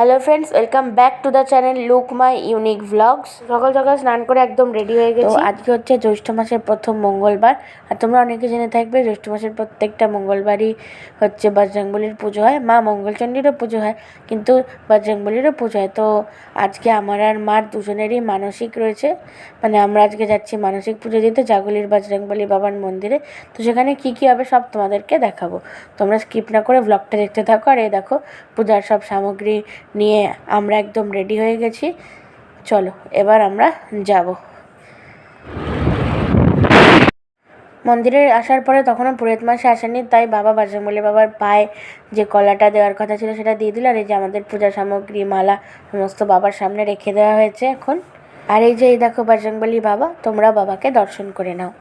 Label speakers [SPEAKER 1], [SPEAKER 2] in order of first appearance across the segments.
[SPEAKER 1] Hello friends welcome back to the channel look my unique vlogs সকাল সকাল স্নান করে একদম রেডি হয়ে গেছি। আজকে হচ্ছে জ্যৈষ্ঠ মাসের প্রথম মঙ্গলবার। আর তোমরা অনেকে জেনে থাকবে জ্যৈষ্ঠ মাসের প্রত্যেকটা মঙ্গলবারই হচ্ছে বজরংবলির পুজো হয়। মা মঙ্গলচণ্ডীরও পুজো হয় কিন্তু বজরংবলিরও পুজো হয়। তো আজকে আমার আর মার দুজনেরই মানসিক রয়েছে। মানে আমরা আজকে যাচ্ছি মানসিক পুজো দিতে জাগলির বজরংবলী বাবার মন্দিরে। তো সেখানে কী কী হবে সব তোমাদেরকে দেখাবো। তোমরা স্কিপ না করে ব্লগটা দেখতে থাকো। আর এই দেখো পূজার সব সামগ্রী নিয়ে আমরা একদম রেডি হয়ে গেছি। চলো, এবার আমরা যাব। মন্দিরে আসার পরে তখনও পুরোহিত মাসে আসেনি তাই বাবা বজরংবলী বাবার পায়ে যে কলাটা দেওয়ার কথা ছিল সেটা দিয়ে দিল আর এই যে আমাদের পূজা সামগ্রী, মালা সমস্ত বাবার সামনে রেখে দেওয়া হয়েছে এখন। আর এই যে, এই দেখো বজরংবলী বাবা, তোমরা বাবাকে দর্শন করে নাও।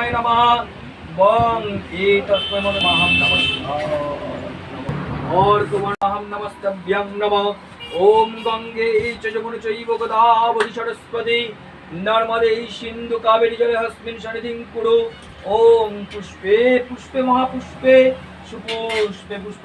[SPEAKER 2] নারায়ণ বং নমস্কার নর্মদে সিন্ধু পুষ্পে পুষ্পে মহাপুষ্পে সুপুষ্পে পুষ্প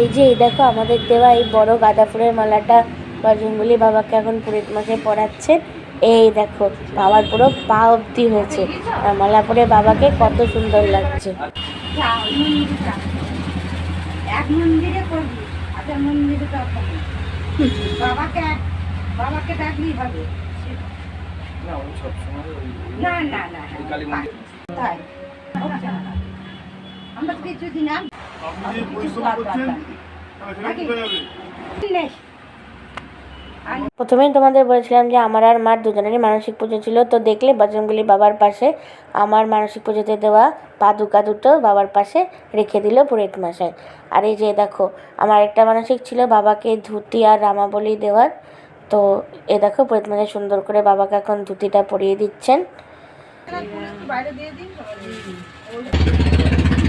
[SPEAKER 1] এই যে এই দেখো আমাদের দেওয়া এই বড় গাঁদা ফুলের মালাটা বজরংবলী বাবাকে এখন পুরোহিত মাসে পরাচ্ছে। এই দেখো বাবার পুরো পা অবধি হয়েছে। আর মালা পরে বাবাকে কত সুন্দর লাগছে।
[SPEAKER 3] এক মন্দিরে করবি আচ্ছা মন্দিরে তো বাবাকে বাবাকে ডাকলেই হবে।
[SPEAKER 2] না
[SPEAKER 3] না না না
[SPEAKER 2] কালী মন্দির।
[SPEAKER 3] তাই।
[SPEAKER 4] যাবে
[SPEAKER 3] নেই।
[SPEAKER 1] প্রথমেই তোমাদের বলেছিলাম যে আমার আর মার দুজনেরই মানসিক পুজো ছিল তো দেখলে বজরংবলী বাবার পাশে আমার মানসিক পুজোতে দেওয়া পাদুকা দুটো বাবার পাশে রেখে দিল পুরোহিত মশাই আর এই যে দেখো আমার একটা মানসিক ছিল বাবাকে ধুতি আর রামাবলি দেওয়ার। তো এ দেখো পুরোহিত মশাই সুন্দর করে বাবাকে এখন ধুতিটা পরিয়ে দিচ্ছেন।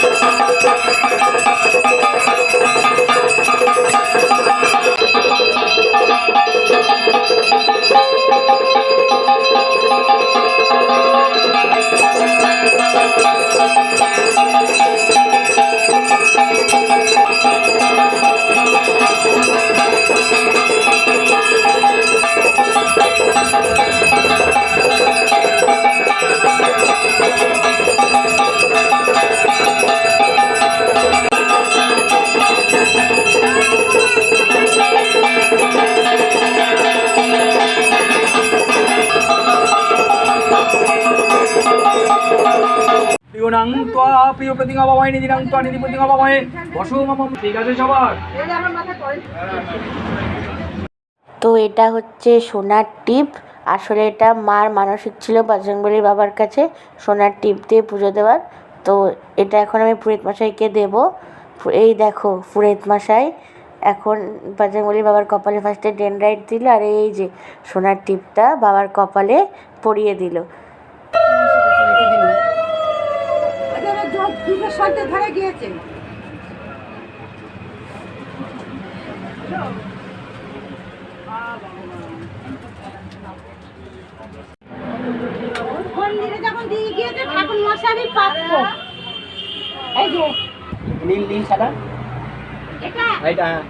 [SPEAKER 2] প্রিয়নাং প্রিয় নিধি ঠিক আছে সবার?
[SPEAKER 1] তো এটা হচ্ছে সোনার টিপ। আসলে এটা মার মানসিক ছিল বজরংবলী বাবার কাছে, সোনার টিপ দিয়ে পুজো দেওয়ার। তো এটা এখন আমি পুরোহিত মশাইকে দেব। এই দেখো, পুরোহিত মশাই। এখন বজরংবলী বাবার কপালে ফার্স্টে ডেনড্রাইট দিল আর এই যে সোনার টিপটা বাবার কপালে পরিয়ে দিল।
[SPEAKER 3] সন্তের ধারে গিয়েছে। যখন গিয়েছে মশারি এই যে
[SPEAKER 2] নীল নীল সাদা?
[SPEAKER 3] এটা
[SPEAKER 2] এটা
[SPEAKER 3] হ্যাঁ।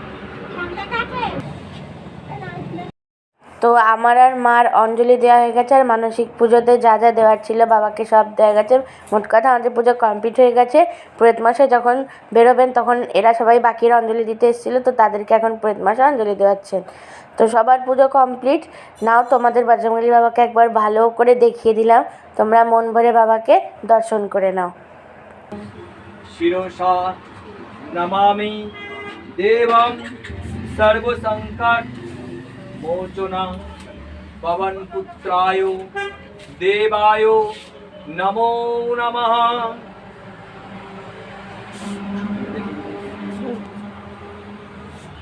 [SPEAKER 1] তো আমার আর মার অঞ্জলি দেওয়া হয়ে গেছে, আর মানসিক পুজোতে যা যা দেওয়ার ছিল বাবাকে সব দেওয়া গেছে। মোট কথা আমাদের পুজো কমপ্লিট হয়ে গেছে। পুরোহিত মশাই যখন বেরোবেন তখন এরা সবাই বাকিরা অঞ্জলি দিতে এসেছিল, তো তাদেরকে এখন পুরোহিত মশাই অঞ্জলি দেওয়াচ্ছেন। তো সবার পুজো কমপ্লিট নাও তোমাদের বজরঙ্গলি বাবাকে একবার ভালো করে দেখিয়ে দিলাম। তোমরা মন ভরে বাবাকে দর্শন করে নাও।
[SPEAKER 2] শিরসা নমামি দেবং সর্বসংকট মোচনং পবন পুত্রায় দেবায় নমো নমঃ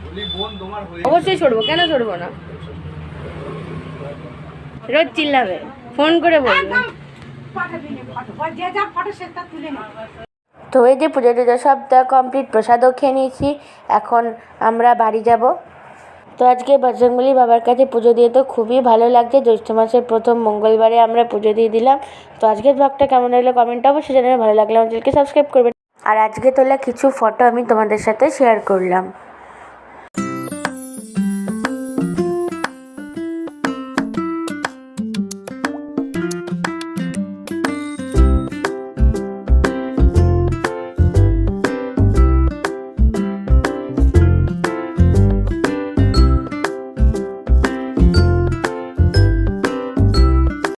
[SPEAKER 2] বলি বোন তোমার
[SPEAKER 1] অবশ্যই ছড়বো কেন ছড়বো না? রোজ চিল্লাবে ফোন করে বলবে। তো এই যে পুজো টুজো সব কমপ্লিট প্রসাদও খেয়ে নিয়েছি। এখন আমরা বাড়ি যাব। তো আজকে বজরংবলী বাবার কাছে পুজো দিয়ে তো খুবই ভালো লাগছে। জ্যৈষ্ঠ মাসের প্রথম মঙ্গলবারে আমরা পুজো দিয়ে দিলাম। তো আজকের ব্লগটা কেমন লাগল কমেন্টটা অবশ্যই জানাবে ভালো লাগলে আমার চ্যানেলকে সাবস্ক্রাইব করবেন আর আজকে তোলা কিছু ফটো আমি তোমাদের সাথে শেয়ার করলাম।